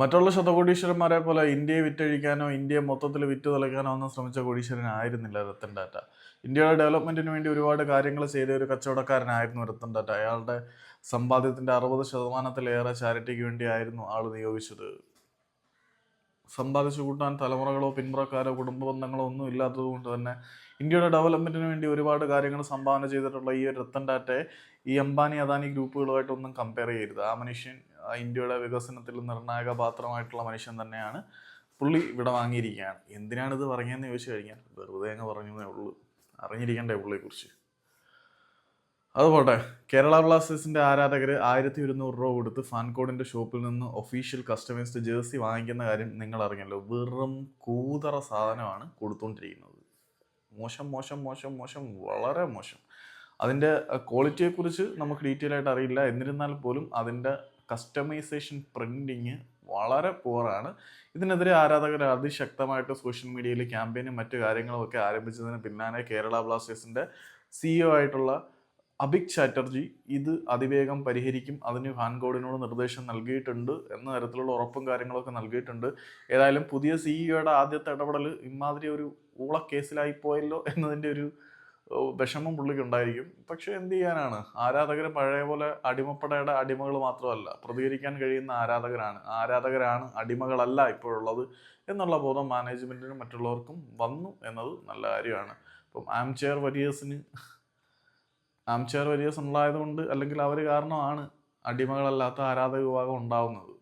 മറ്റുള്ള ശതകോടീശ്വരന്മാരെ പോലെ ഇന്ത്യയെ വിറ്റഴിക്കാനോ ഇന്ത്യയെ മൊത്തത്തിൽ വിറ്റു തുലയ്ക്കാനോ ഒന്നും ശ്രമിച്ച കോടീശ്വരനായിരുന്നില്ല രത്തൻ ടാറ്റ. ഇന്ത്യയുടെ ഡെവലപ്മെന്റിന് വേണ്ടി ഒരുപാട് കാര്യങ്ങൾ ചെയ്ത ഒരു കച്ചവടക്കാരനായിരുന്നു രത്തൻ ടാറ്റ. അയാളുടെ സമ്പാദ്യത്തിന്റെ അറുപത് ശതമാനത്തിലേറെ ചാരിറ്റിക്ക് വേണ്ടിയായിരുന്നു ആൾ നിയോഗിച്ചത്. സമ്പാദിച്ചു കൂട്ടാൻ തലമുറകളോ പിന്മുറക്കാരോ കുടുംബ ബന്ധങ്ങളോ ഒന്നും ഇല്ലാത്തത് കൊണ്ട് തന്നെ ഇന്ത്യയുടെ ഡെവലപ്മെന്റിന് വേണ്ടി ഒരുപാട് കാര്യങ്ങൾ സംഭാവന ചെയ്തിട്ടുള്ള ഈ ഒരു രത്തൻ ടാറ്റയെ ഈ അംബാനി അദാനി ഗ്രൂപ്പുകളുമായിട്ടൊന്നും കമ്പയർ ചെയ്യരുത്. ആ മനുഷ്യൻ ഇന്ത്യയുടെ വികസനത്തിൽ നിർണായക പാത്രമായിട്ടുള്ള മനുഷ്യൻ തന്നെയാണ്. പുള്ളി ഇവിടെ വാങ്ങിയിരിക്കുകയാണ്. എന്തിനാണിത് പറഞ്ഞതെന്ന് ചോദിച്ചു കഴിഞ്ഞാൽ വെറുതെ അങ്ങ് പറഞ്ഞതേ ഉള്ളൂ. അറിഞ്ഞിരിക്കണ്ടേ പുള്ളിയെക്കുറിച്ച്? അതുപോട്ടെ കേരള ബ്ലാസ്റ്റേഴ്സിന്റെ ആരാധകർ ആയിരത്തി ഒരുന്നൂറ് രൂപ കൊടുത്ത് ഫാൻകോഡിന്റെ ഷോപ്പിൽ നിന്ന് ഒഫീഷ്യൽ കസ്റ്റമൈസ്ഡ് ജേഴ്സി വാങ്ങിക്കുന്ന കാര്യം നിങ്ങൾ അറിഞ്ഞല്ലോ വെറും കൂതറ സാധനമാണ് കൊടുത്തുകൊണ്ടിരിക്കുന്നത് മോശം മോശം മോശം മോശം വളരെ മോശം. അതിന്റെ ക്വാളിറ്റിയെക്കുറിച്ച് നമുക്ക് ഡീറ്റെയിൽ ആയിട്ട് അറിയില്ല. എന്നിരുന്നാൽ പോലും അതിന്റെ കസ്റ്റമൈസേഷൻ പ്രിന്റിങ് വളരെ പോറാണ് ഇതിനെതിരെ ആരാധകർ അതിശക്തമായിട്ട് സോഷ്യൽ മീഡിയയിൽ ക്യാമ്പയിനും മറ്റു കാര്യങ്ങളും ഒക്കെ ആരംഭിച്ചതിന് പിന്നാലെ കേരള ബ്ലാസ്റ്റേഴ്സിന്റെ സിഇഒ ആയിട്ടുള്ള അഭിക് ചാറ്റർജി ഇത് അതിവേഗം പരിഹരിക്കും. അതിന് ഹാൻകോഡിനോട് നിർദ്ദേശം നൽകിയിട്ടുണ്ട് എന്ന തരത്തിലുള്ള ഉറപ്പും കാര്യങ്ങളൊക്കെ നൽകിയിട്ടുണ്ട്. ഏതായാലും പുതിയ സിഇഒയുടെ ആദ്യത്തെ ഇടപെടൽ ഇമാതിരി ഒരു ഊളക്കേസിലായി പോയല്ലോ എന്നതിന്റെ ഒരു വിഷമം പുള്ളിക്ക് ഉണ്ടായിരിക്കും. പക്ഷെ എന്ത് ചെയ്യാനാണ്? ആരാധകർ പഴയ പോലെ അടിമപ്പടയുടെ അടിമകൾ മാത്രമല്ല പ്രതികരിക്കാൻ കഴിയുന്ന ആരാധകരാണ്. ആരാധകരാണ് അടിമകളല്ല ഇപ്പോഴുള്ളത് എന്നുള്ള ബോധം മാനേജ്മെന്റിനും മറ്റുള്ളവർക്കും വന്നു എന്നത് നല്ല കാര്യമാണ്. ഇപ്പം ആം ചെയർ വരിയേഴ്സിന് ആം വലിയ ഉണ്ടായതുകൊണ്ട് അല്ലെങ്കിൽ അവർ കാരണമാണ് അടിമകളല്ലാത്ത ആരാധക വിഭാഗം ഉണ്ടാവുന്നത്.